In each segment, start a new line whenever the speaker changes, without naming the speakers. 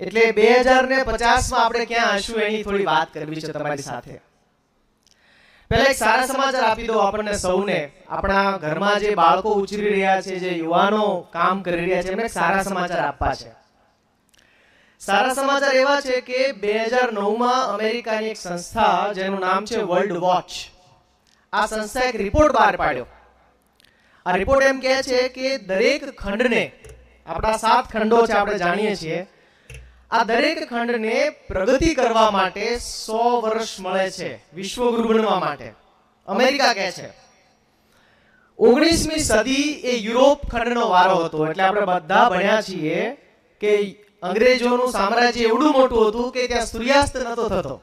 એટલે બે હજાર ને પચાસમાં આપણે ક્યાં આશું એની થોડી વાત કરવી છે તમારી સાથે. પહેલા એક સારા સમાચાર આપી દો આપણને સૌને. આપણા ઘરમાં જે બાળકો ઉછરી રહ્યા છે, જે યુવાનો કામ કરી રહ્યા છે, એમને સારા સમાચાર આપવા છે. સારા સમાચાર એવા છે કે બે હજાર નવમાં અમેરિકાની એક સંસ્થા, જેનું નામ છે વર્લ્ડ વોચ, આ સંસ્થાએ એક રિપોર્ટ બહાર પાડ્યો. આ રિપોર્ટ એમ કહે છે કે દરેક ખંડને, આપણા સાત ખંડો છે, આપણે જાણીએ છીએ આ દરેક ખંડને પ્રગતિ કરવા માટે સો વર્ષ મળે છે વિશ્વગુરુ બનવા માટે. અમેરિકા કહે છે, ઓગણીસમી સદી એ યુરોપ ખંડનો વારો હતો. એટલે આપણે બધા ભણ્યા છીએ કે અંગ્રેજોનું સામ્રાજ્ય એવડું મોટું હતું કે ત્યાં સૂર્યાસ્ત નતો થતો.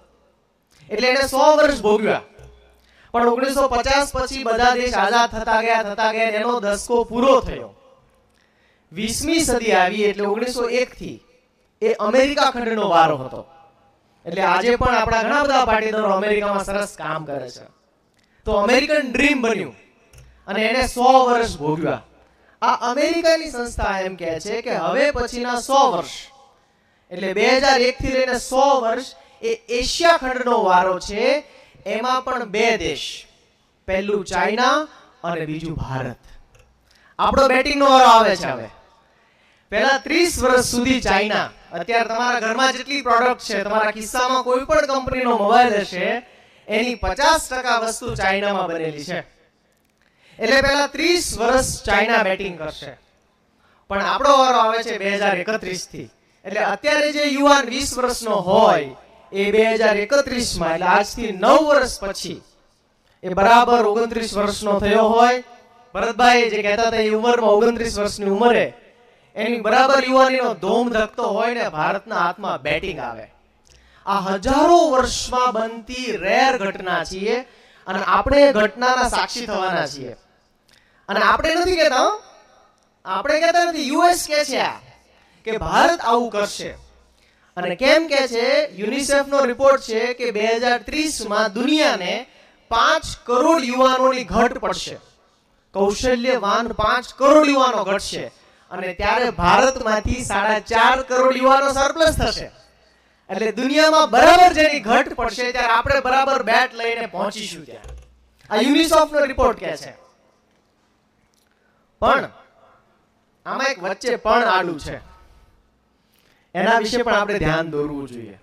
એટલે એને સો વર્ષ ભોગવ્યા પણ ઓગણીસો પચાસ પછી બધા દેશ આઝાદ થતા ગયા થતા ગયા એનો દસકો પૂરો થયો. વીસમી સદી આવી એટલે ઓગણીસો એક થી એ અમેરિકા ખંડનો વારો હતો. એટલે આજે પણ આપણા ઘણા બધા પાટીદારો અમેરિકામાં સરસ કામ કરે છે. તો અમેરિકન ડ્રીમ બન્યું. અને એને સો વર્ષ ભોગવ્યા. આ અમેરિકાની સંસ્થા એમ કહે છે કે હવે પછીના સો વર્ષ. એટલે બે હજાર એક થી લઈને સો વર્ષ એ એશિયા ખંડનો વારો છે. એમાં પણ બે દેશ. પહેલું ચાઇના અને બીજું ભારત. આપણો બેટિંગનો વારો આવે છે હવે. પહેલા ત્રીસ વર્ષ સુધી ચાઇના. અત્યારે તમારા ઘરમાં જેટલી પ્રોડક્ટ છે, તમારા ખિસ્સામાં કોઈ પણ કંપનીનો મોબાઈલ હશે, એની પચાસ ટકા વસ્તુ ચાઇનામાં બનેલી છે. એટલે પહેલા ત્રીસ વર્ષ ચાઇના બેટિંગ કરશે. પણ આપણો વારો આવે છે બે હજાર એકત્રીસથી એટલે અત્યારે જે યુવાન વીસ વર્ષનો હોય, એ બે હજાર એકત્રીસમાં, એટલે આજથી નવ વર્ષ પછી, એ બરાબર ઓગણત્રીસ વર્ષનો થયો હોય. ભરતભાઈ જે કહેતા હતા, એ ઉંમરમાં ઓગણત્રીસ વર્ષની ઉંમરે એની બરાબર યુવાનીનો ધોમ ધકતો હોય ને ભારતના હાથમાં બેટિંગ આવે. આ હજારો વર્ષમાં બનતી રેર ઘટના છીએ અને આપણે ઘટનાના સાક્ષી થવાના છીએ. અને આપણે નથી કહેતા આપણે કહેતા નથી યુએસ કે છે આ કે ભારત આવું કરશે. અને કેમ કે છે યુનિસેફ નો રિપોર્ટ છે કે બે હજાર ત્રીસમાં દુનિયાને પાંચ કરોડ યુવાનોની ઘટ પડશે. કૌશલ્યવાન પાંચ કરોડ યુવાનો ઘટશે. અને ત્યારે ભારતમાંથી સાડા ચાર કરોડ યુવાનો સરપ્લસ થશે. એટલે દુનિયામાં બરાબર જેની ઘટ પડશે ત્યારે આપણે બરાબર બેટ લઈને પહોંચીશું ત્યાં આ યુનિસેફ નો રિપોર્ટ કહે છે. પણ, આમાં એક વચ્ચે પણ આડું છે. એના વિશે પણ આપણે ધ્યાન દોરવું જોઈએ.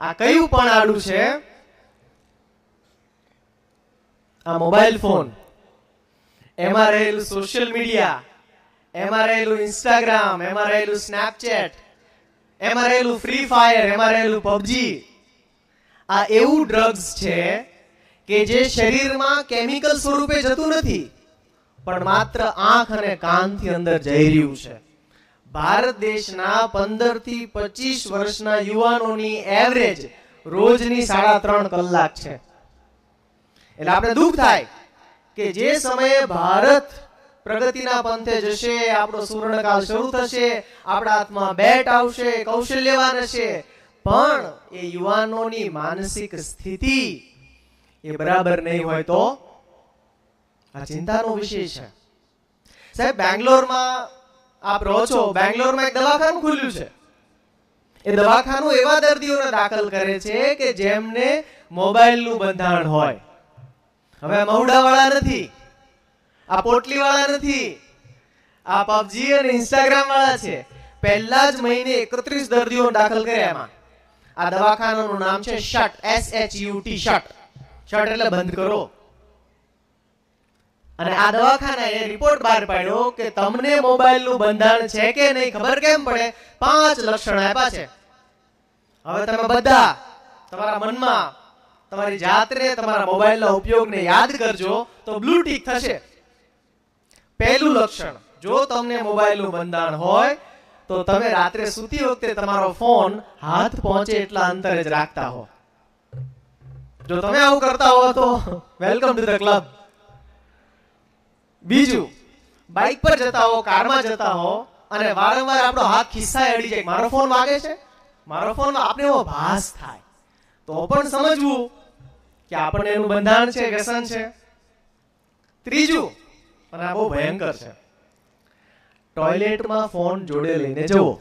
આ કયું પણ આડું છે? આ મોબાઈલ ફોન એમાં રહેલું સોશિયલ મીડિયા એમાં રહેલું ઇન્સ્ટાગ્રામ એમાં રહેલું સ્નેપચેટ એમાં રહેલું ફ્રી ફાયર એમાં રહેલું પબજી. આ એવું ડ્રગ્સ છે કે જે શરીરમાં કેમિકલ સ્વરૂપે જતું નથી, પણ માત્ર આંખ અને કાનથી અંદર જઈ રહ્યું છે. ભારત દેશના પંદરથી પચીસ વર્ષના યુવાનોની એવરેજ રોજની સાડા ત્રણ કલાક છે. એટલે આપણે દુઃખ થાય કે જે સમયે ભારત પ્રગતિના પંથે જશે, આપણો સુવર્ણકાળ શરૂ થશે, આપણા હાથમાં બેટ આવશે, કૌશલ્યવાન હશે. પણ એ યુવાનોની માનસિક સ્થિતિ એ બરાબર નહીં હોય તો આ ચિંતાનો વિષય છે. સાહેબ, બેંગ્લોરમાં આપ રહો છો, બેંગ્લોરમાં એક દવાખાનું ખુલ્યું છે. એ દવાખાનું એવા દર્દીઓને દાખલ કરે છે કે જેમને મોબાઈલનું બંધાણ હોય. હવે મહુડા વાળા નથી. આ પોટલી વાળા નથી. આ પબજી અને ઇન્સ્ટાગ્રામ વાળા છે. પહેલા જ મહિને એકત્રીસ દર્દીઓ દાખલ કર્યા એમાં. આ દવાખાનાનું નામ છે shut S H U T shut. Shut એટલે બંધ કરો. અને આ દવાખાનાએ રિપોર્ટ બહાર પાડ્યો કે તમને મોબાઈલનું બંધારણ છે કે નહીં ખબર કેમ પડે? પાંચ લક્ષણ આપ્યા છે. હવે તમે બધા તમારા મનમાં, તમારી જાતને, તમારા મોબાઈલના ઉપયોગને યાદ કરજો તો બ્લુ ટીક થશે. પહેલું લક્ષણ. જો તમને મોબાઈલનું બંધાણ હોય, તો તમે રાત્રે સૂતી વખતે તમારો ફોન હાથ પહોંચે એટલા અંતરે જ રાખતા હો. જો તમે આવું કરતા હો તો વેલકમ ટુ ધ ક્લબ. બીજું બાઇક પર જતા હો, કારમાં જતા હો, અને વારંવાર આપણો હાથ ખિસ્સા અડી જાય. મારો ફોન વાગે છે? મારો ફોન આપણે એવો ભાસ થાય. તો પણ સમજવું કે આપણને એનું બંધાણ છે, વ્યસન છે. ત્રીજું અને આ બહુ ભયંકર છે. ટોયલેટમાં ફોન જોડે લઈને જવો.